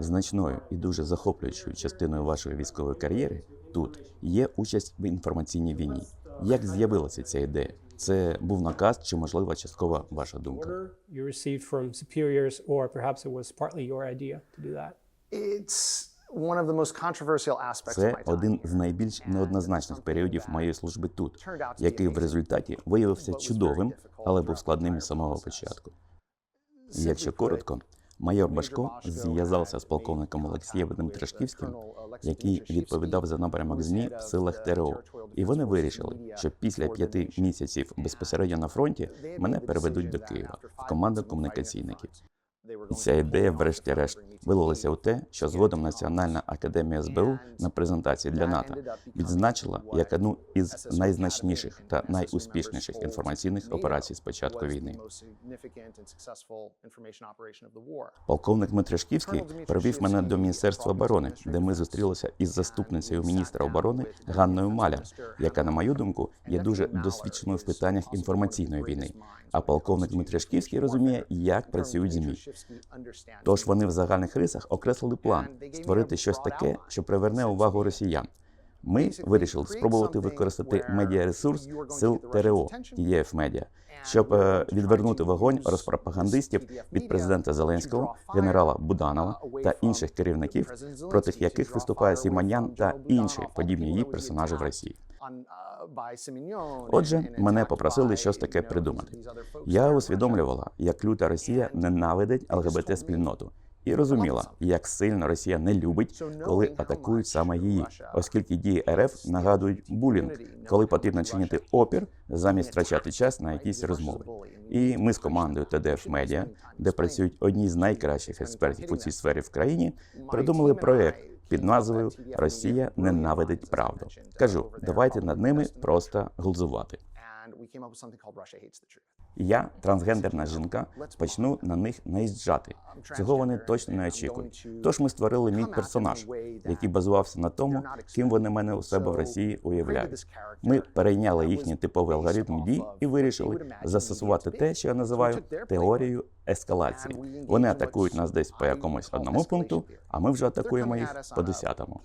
Значною і дуже захоплюючою частиною вашої військової кар'єри тут є участь в інформаційній війні. Як з'явилася ця ідея? Це був наказ чи, можливо, часткова ваша думка? order you received from superiors, or perhaps it was partly your idea to do that. It's one of the most controversial aspects of Це один з найбільш неоднозначних періодів моєї служби тут, який в результаті виявився чудовим, але був складним із самого початку. Якщо коротко, майор Башко зв'язався з полковником Олексієм Дмитрашківським, який відповідав за напрямок ЗМІ в силах ТРО. І вони вирішили, що після п'яти місяців безпосередньо на фронті мене переведуть до Києва в команду комунікаційників. Ця ідея, врешті-решт, вилилася у те, що згодом Національна академія СБУ на презентації для НАТО відзначила як одну із найзначніших та найуспішніших інформаційних операцій з початку війни. Полковник Дмитришківський привів мене до міністерства оборони, де ми зустрілися із заступницею міністра оборони Ганною Маляр, яка, на мою думку, є дуже досвідченою в питаннях інформаційної війни. А полковник Дмитришківський розуміє, як працюють змі. Тож вони в загальних рисах окреслили план створити щось таке, що приверне увагу росіян. Ми вирішили спробувати використати медіаресурс сил ТРО ЄФ Медіа, щоб е, відвернути вогонь розпропагандистів від президента Зеленського, генерала Буданова та інших керівників, проти яких виступає Сіманян та інші подібні її персонажі в Росії. Отже, мене попросили щось таке придумати. Я усвідомлювала, як люта Росія ненавидить ЛГБТ спільноту. І розуміла, як сильно Росія не любить, коли атакують саме її, оскільки дії РФ нагадують булінг, коли потрібно чинити опір замість втрачати час на якісь розмови. І ми з командою ТДФ Медіа, де працюють одні з найкращих експертів у цій сфері в країні, придумали проект під назвою Росія ненавидить правду. Кажу, давайте над ними просто глузувати. Я, трансгендерна жінка, почну на них наїжджати. Цього вони точно не очікують. Тож ми створили мій персонаж, який базувався на тому, ким вони мене у себе в Росії уявляють. Ми перейняли їхній типовий алгоритм дій і вирішили застосувати те, що я називаю теорією ескалації. Вони атакують нас десь по якомусь одному пункту, а ми вже атакуємо їх по десятому.